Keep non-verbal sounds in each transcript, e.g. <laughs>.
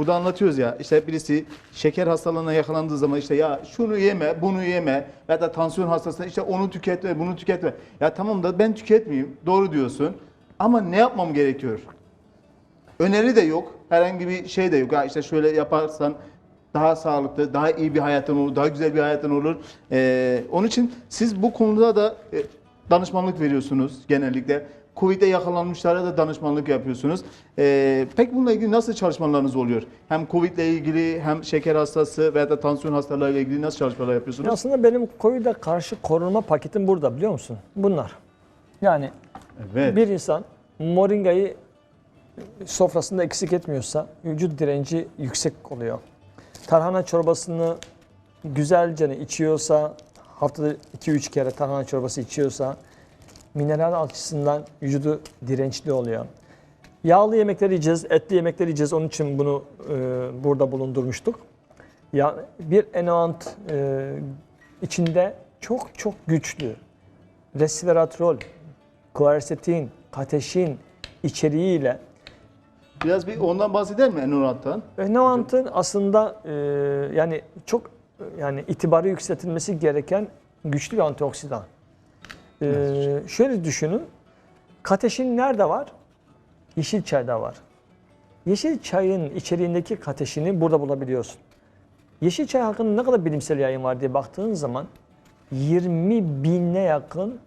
Burada anlatıyoruz ya işte birisi şeker hastalığına yakalandığı zaman işte ya şunu yeme, bunu yeme ya da tansiyon hastasına işte onu tüketme, bunu tüketme. Ya tamam da ben tüketmeyeyim. Doğru diyorsun. Ama ne yapmam gerekiyor? Öneri de yok. Herhangi bir şey de yok. Ya işte şöyle yaparsan daha sağlıklı, daha iyi bir hayatın olur, daha güzel bir hayatın olur. Ee, onun için siz bu konuda da e, danışmanlık veriyorsunuz genellikle. Covid'e yakalanmışlara da danışmanlık yapıyorsunuz. Ee, peki bununla ilgili nasıl çalışmalarınız oluyor? Hem Covid ile ilgili hem şeker hastası veya da tansiyon hastalarıyla ilgili nasıl çalışmalar yapıyorsunuz? Ya aslında benim COVID'e karşı korunma paketim burada biliyor musun? Bunlar. Yani Evet. bir insan moringayı sofrasında eksik etmiyorsa vücut direnci yüksek oluyor. Tarhana çorbasını güzelce içiyorsa, haftada 2-3 kere tarhana çorbası içiyorsa mineral açısından vücudu dirençli oluyor. Yağlı yemekler yiyeceğiz, etli yemekler yiyeceğiz. Onun için bunu e, burada bulundurmuştuk. Ya bir enant e, içinde çok çok güçlü resveratrol, quercetin, kateşin içeriğiyle Biraz bir ondan bahseder mi Enurant'tan? enantın aslında e, yani çok yani itibarı yükseltilmesi gereken güçlü bir antioksidan. E, şöyle düşünün. Kateşin nerede var? Yeşil çayda var. Yeşil çayın içeriğindeki kateşini burada bulabiliyorsun. Yeşil çay hakkında ne kadar bilimsel yayın var diye baktığın zaman 20 bine yakın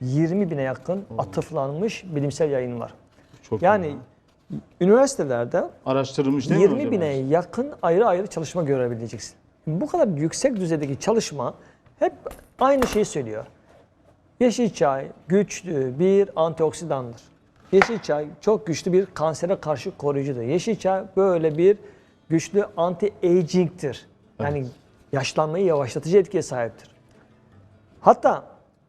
20 bine yakın atıflanmış bilimsel yayın var. Çok Yani iyi. üniversitelerde araştırılmış değil mi 20 hocam? bine yakın ayrı ayrı çalışma görebileceksin. Bu kadar yüksek düzeydeki çalışma hep aynı şeyi söylüyor. Yeşil çay güçlü bir antioksidandır. Yeşil çay çok güçlü bir kansere karşı koruyucudur. Yeşil çay böyle bir güçlü anti-aging'tir. Yani yaşlanmayı yavaşlatıcı etkiye sahiptir. Hatta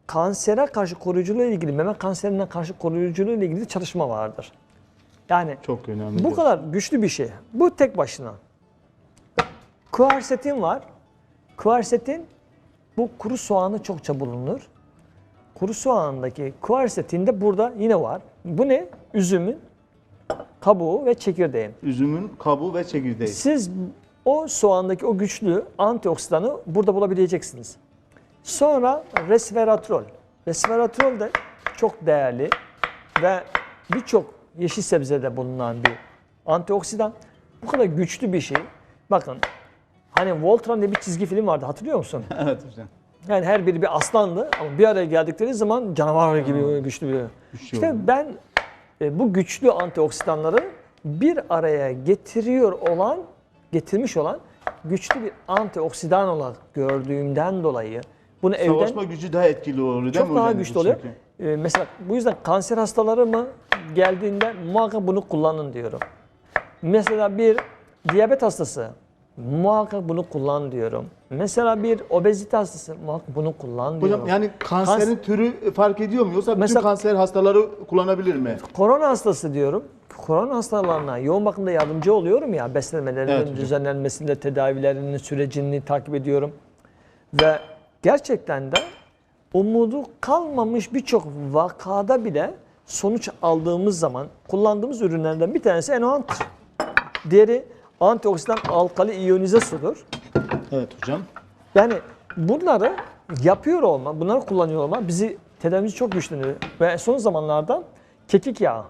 kansere karşı koruyuculuğu ile ilgili, meme kanserine karşı koruyuculuğu ile ilgili çalışma vardır. Yani Çok önemli. bu kadar güçlü bir şey. Bu tek başına. Kuarsetin var. Kuarsetin bu kuru soğanı çokça bulunur. Kuru soğandaki kuarsetin de burada yine var. Bu ne? Üzümün kabuğu ve çekirdeği. Üzümün kabuğu ve çekirdeği. Siz o soğandaki o güçlü antioksidanı burada bulabileceksiniz. Sonra resveratrol. Resveratrol de çok değerli ve birçok yeşil sebzede bulunan bir antioksidan. Bu kadar güçlü bir şey. Bakın hani Voltron diye bir çizgi film vardı hatırlıyor musun? <laughs> evet hocam. Yani her biri bir aslandı ama bir araya geldikleri zaman canavar gibi güçlü bir. Güçlü İşte oluyor. ben e, bu güçlü antioksidanları bir araya getiriyor olan, getirmiş olan güçlü bir antioksidan olarak gördüğümden dolayı bunu Savaşma evden gücü daha etkili olur değil mi çok daha güçlü oluyor. şekilde? E, mesela bu yüzden kanser hastaları mı geldiğinde muhakkak bunu kullanın diyorum. Mesela bir diyabet hastası muhakkak bunu kullan diyorum. Mesela bir obezite hastası muhakkak bunu kullan diyorum. Hocam yani kanserin türü fark ediyor mu yoksa bütün Mesela- kanser hastaları kullanabilir mi? Korona hastası diyorum. Korona hastalarına yoğun bakımda yardımcı oluyorum ya beslenmelerinin Evet düzenlenmesinde tedavilerinin sürecini takip ediyorum. Ve gerçekten de umudu kalmamış birçok vakada bile sonuç aldığımız zaman kullandığımız ürünlerden bir tanesi Enoant. Diğeri antioksidan alkali iyonize sudur. Evet hocam. Yani bunları yapıyor olma, bunları kullanıyor olma bizi tedavimizi çok güçlendiriyor. Ve son zamanlarda kekik yağı.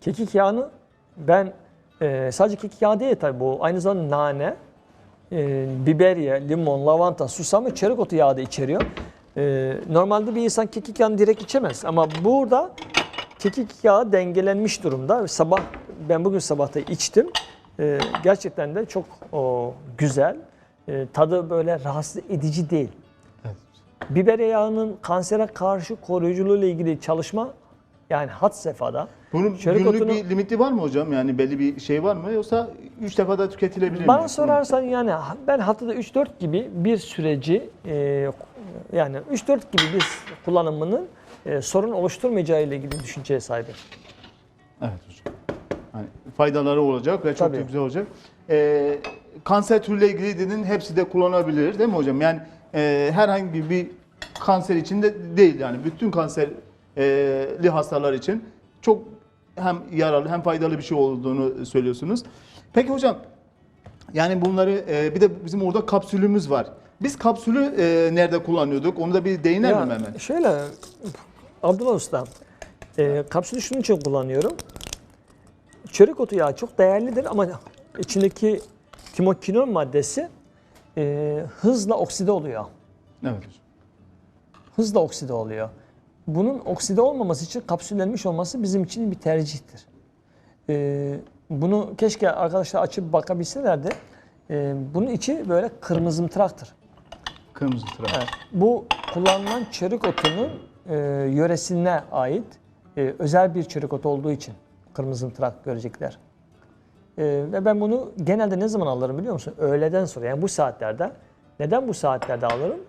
Kekik yağını ben e, sadece kekik yağı değil tabii bu. Aynı zamanda nane, e, biberiye, limon, lavanta, susam ve çörek otu yağı da içeriyor. E, normalde bir insan kekik yağını direkt içemez ama burada kekik yağı dengelenmiş durumda. Sabah ben bugün sabahta içtim. E, gerçekten de çok o, güzel. E, tadı böyle rahatsız edici değil. Evet. Biber yağının kansere karşı koruyuculuğu ile ilgili çalışma yani had sefhada. Bunun Çörek günlük otunu- bir limiti var mı hocam? Yani belli bir şey var mı? Yoksa 3 defa da tüketilebilir mi? Bana sorarsan yani ben haftada 3-4 gibi bir süreci e, yani 3-4 gibi bir kullanımının e, sorun oluşturmayacağı ile ilgili düşünceye sahibim. Evet hocam. Yani faydaları olacak ve çok da Tabii. güzel olacak. Ee, kanser türüyle ilgili dedin hepsi de kullanabilir değil mi hocam? Yani e, herhangi bir kanser için de değil yani bütün kanserli hastalar için çok hem yararlı hem faydalı bir şey olduğunu söylüyorsunuz. Peki hocam yani bunları e, bir de bizim orada kapsülümüz var. Biz kapsülü e, nerede kullanıyorduk? Onu da bir değinelim Ya, hemen. Şöyle Abdullah Usta, e, kapsülü şunun için kullanıyorum. Çörek otu yağı çok değerlidir ama içindeki timokinol maddesi e, hızla okside oluyor. Evet. Hızla okside oluyor. Bunun okside olmaması için kapsüllenmiş olması bizim için bir tercihtir. E, bunu keşke arkadaşlar açıp bakabilselerdi. E, bunun içi böyle kırmızımtıraktır. Kırmızı tırak. Evet. Bu kullanılan çörek otunun e, yöresine ait e, özel bir çörek otu olduğu için kırmızı trak görecekler. E, ve ben bunu genelde ne zaman alırım biliyor musun? Öğleden sonra yani bu saatlerde. Neden bu saatlerde alırım?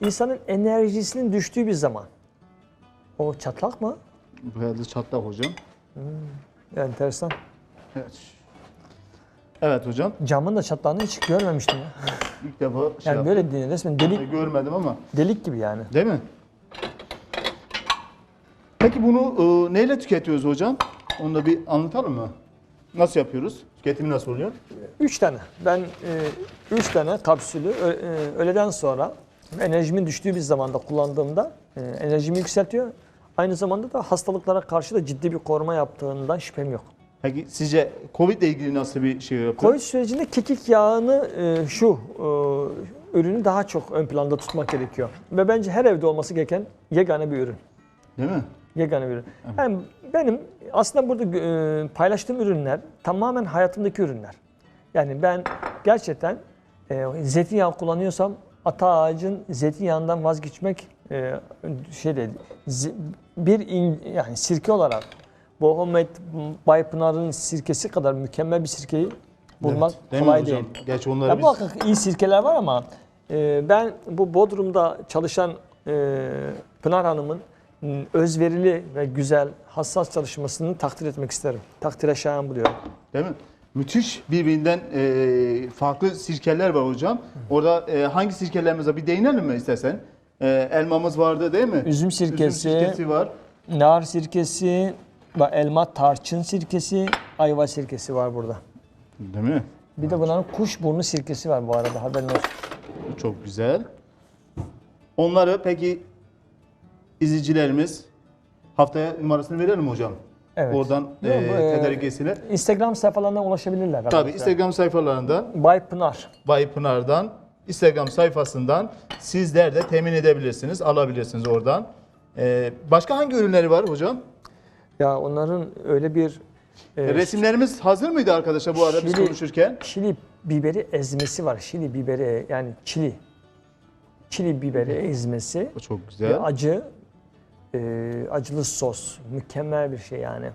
İnsanın enerjisinin düştüğü bir zaman. O çatlak mı? Bu herhalde çatlak hocam. Enteresan. Evet. Evet hocam. Camın da çatlağını hiç görmemiştim ya. <laughs> İlk defa şey Yani yaptım. böyle değil, resmen delik görmedim ama. delik gibi yani. Değil mi? Peki bunu e, neyle tüketiyoruz hocam? Onu da bir anlatalım mı? Nasıl yapıyoruz? Tüketimi nasıl oluyor? Üç tane. Ben e, üç tane kapsülü ö- e, öğleden sonra enerjimin düştüğü bir zamanda kullandığımda e, enerjimi yükseltiyor. Aynı zamanda da hastalıklara karşı da ciddi bir koruma yaptığından şüphem yok. Peki sizce Covid ile ilgili nasıl bir şey yapıyor? Covid sürecinde kekik yağını e, şu e, ürünü daha çok ön planda tutmak gerekiyor. Ve bence her evde olması gereken yegane bir ürün. Değil mi? Yegane bir ürün. Yani benim aslında burada e, paylaştığım ürünler tamamen hayatımdaki ürünler. Yani ben gerçekten e, zeytinyağı kullanıyorsam ata ağacın zeytinyağından vazgeçmek e, şey değil. Z- bir in, yani sirke olarak Bohomet Bay Pınar'ın sirkesi kadar mükemmel bir sirkeyi bulmak Evet, değil kolay değil. Gerçi onları Ya biz... muhakkak iyi sirkeler var ama e, ben bu Bodrum'da çalışan e, Pınar Hanım'ın özverili ve güzel, hassas çalışmasını takdir etmek isterim. Takdire şayan buluyorum. Değil mi? Müthiş birbirinden e, farklı sirkeler var hocam. Orada e, hangi sirkelerimize bir değinelim mi istersen? E, elmamız vardı değil mi? Üzüm sirkesi, Üzüm sirkesi var. nar sirkesi, elma tarçın sirkesi, ayva sirkesi var burada. Değil mi? Bir de bunların kuşburnu sirkesi var bu arada haberin olsun. Çok güzel. Onları peki izleyicilerimiz haftaya numarasını verelim mi hocam? Evet. Oradan e, e, tedarik etsinler. Instagram sayfalarından ulaşabilirler. Tabii arkadaşlar. Instagram sayfalarından Bay Pınar. Bay Pınar'dan Instagram sayfasından sizler de temin edebilirsiniz, alabilirsiniz oradan. E, başka hangi ürünleri var hocam? Ya onların öyle bir e, Resimlerimiz hazır mıydı arkadaşlar bu arada biz Şili- konuşurken? Şili biberi ezmesi var. Şili biberi yani çili. Çili biberi ezmesi. Çok Ve güzel. acı, e, acılı sos. Mükemmel bir şey yani.